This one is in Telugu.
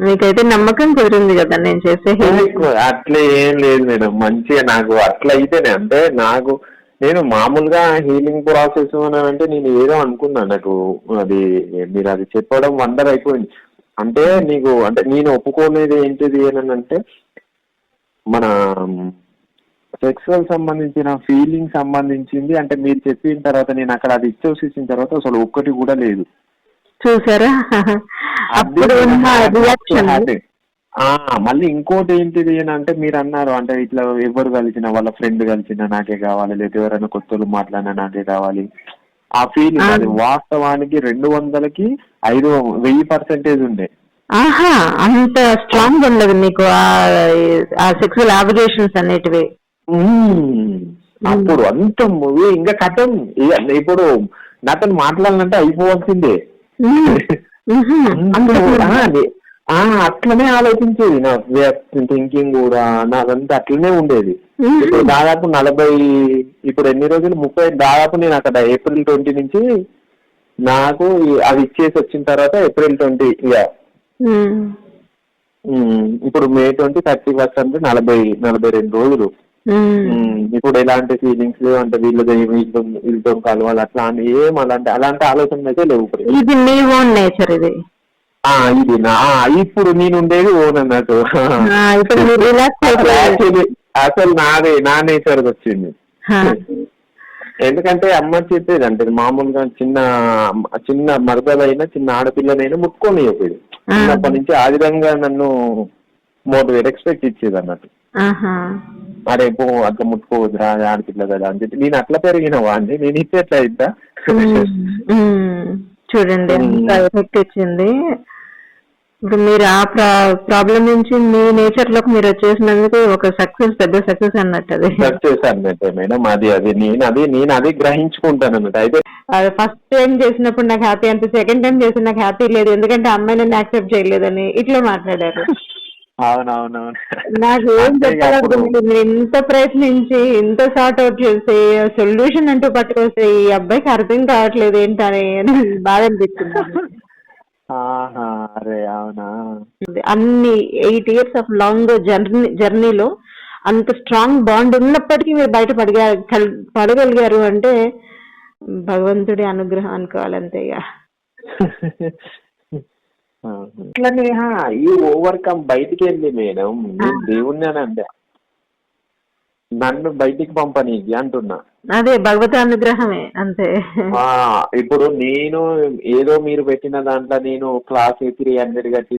మీకైతే నమ్మకం కుదిరింది కదా నేను చేసే. అట్లా ఏం లేదు మేడం. మంచిగా నాకు అట్లా అయితేనే. అంటే నాకు నేను మామూలుగా హీలింగ్ ప్రాసెస్ అని అంటే నేను ఏదో అనుకున్నా నాకు. అది మీరు అది చెప్పడం వండర్ అయిపోయింది. అంటే నీకు అంటే నేను ఒప్పుకోలేదు ఏంటిది అని అంటే మన సెక్సువల్ సంబంధించిన ఫీలింగ్ సంబంధించింది. అంటే మీరు చెప్పిన తర్వాత నేను అక్కడ అది ఇచ్చేసిన తర్వాత అసలు ఒక్కటి కూడా లేదు. చూసారా? అప్పుడు ఉన్న రియాక్షన్ మళ్ళీ ఇంకోటి ఏంటిది అంటే మీరు అన్నారు అంటే ఇట్లా ఎవరు కలిసినా వాళ్ళ ఫ్రెండ్ కలిసినా నాకే కావాలి లేదా ఎవరైనా కొత్తలు మాట్లాడినా నాకే కావాలి. ఆ ఫీలింగ్ అది వాస్తవానికి రెండు వందలకి ఐదు వెయ్యి పర్సెంటేజ్ ఉండే. ఆహా అంత స్ట్రాంగ్ ఉండదు మీకు ఆ- సెక్సువల్ ఆబరేషన్స్ అనేటివి. అప్పుడు అంత ఇంకా కథం ఇప్పుడు నాతో మాట్లాడాలంటే అయిపోవాల్సిందే. అది- ఆ, అట్లనే ఆలోచించేది నా థింకింగ్ కూడా. నాదంతా అట్లనే ఉండేది. ఇప్పుడు దాదాపు నలభై ఇప్పుడు ఎన్ని రోజులు? ముప్పై దాదాపు నేను అక్కడ ఏప్రిల్ ట్వంటీ నుంచి నాకు అవి ఇచ్చేసి వచ్చిన తర్వాత ఏప్రిల్ ట్వంటీ ఇక ఇప్పుడు మే ట్వంటీ థర్టీ ఫస్ట్ అంటే నలభై నలభై రెండు రోజులు. ఇప్పుడు ఎలాంటి ఫీలింగ్స్ అంటే వీళ్ళతో వీళ్ళతో వీళ్ళతో కలవాలి అట్లా అని ఏం అలాంటి అలాంటి ఆలోచనలు అయితే లేవు. ఇది ఓన్ నేచర్ ఇది ఆ, ఇది నా ఇప్పుడు నేను ఉండేది ఓన్ అన్నట్టు అసలు నాదే నా నేచర్ వచ్చింది. ఎందుకంటే అమ్మ చెప్పేది అంటే మామూలుగా చిన్న చిన్న మరదలైనా చిన్న ఆడపిల్లనైనా ముట్టుకొని చెప్పేది. చిన్నప్పటి నుంచి ఆ విధంగా నన్ను మోటివేట్ ఎక్స్పెక్ట్ ఇచ్చేది అన్నట్టు. అరే పో అట్లా ముట్టుకోవద్దురా అది ఆడపిల్ల కదా అని చెప్పి. నేను అట్లా పెరిగిన వాడిని నేను ఇస్తే ఎట్లా. చూడండి ఎఫెక్ట్ ఇచ్చింది ఇప్పుడు మీరు ఆ ప్రాబ్లం నుంచి మీ నేచర్లోకి మీరు వచ్చేసినందుకు ఒక సక్సెస్ పెద్ద సక్సెస్ అన్నట్టు అది. చేశాను అన్నట్టు మేడం. అది అది. నేను అది నేను అది గ్రహించుకుంటాను అన్నట్టు. అయితే ఫస్ట్ టైం చేసినప్పుడు నాకు హ్యాపీ అనిపిస్తుంది సెకండ్ టైం చేసి నాకు హ్యాపీ లేదు. ఎందుకంటే అమ్మాయి నన్ను యాక్సెప్ట్ చేయలేదని ఇట్లా మాట్లాడారు. అవునవునవును. నాకు ఏం చెప్పాలనుకుంటుంది ఇంత ప్రయత్నించి ఇంత సార్ట్ అవుట్ చేసి సొల్యూషన్ అంటూ పట్టుకొస్తే ఈ అబ్బాయికి అర్థం కావట్లేదు ఏంటని బాధ అనిపిస్తుంది. ఆహా, అరే అవునా? అన్ని eight years of long journey జర్నీలో అంత స్ట్రాంగ్ బాండ్ ఉన్నప్పటికీ మీరు బయట పడగా పడగలిగారు అంటే భగవంతుడి అనుగ్రహం అనుకోవాలి అంతే ఇక హా, ఈ ఓవర్కమ్ బయటికి వెళ్ళి మేడం నేను దేవుణ్ణి అని అంటే నన్ను బయటికి పంపనీకి అంటున్నా. అదే భగవత అనుగ్రహమే అంతే. ఇప్పుడు నేను ఏదో మీరు పెట్టిన దాంట్లో నేను క్లాస్ త్రీ హండ్రెడ్ కట్టి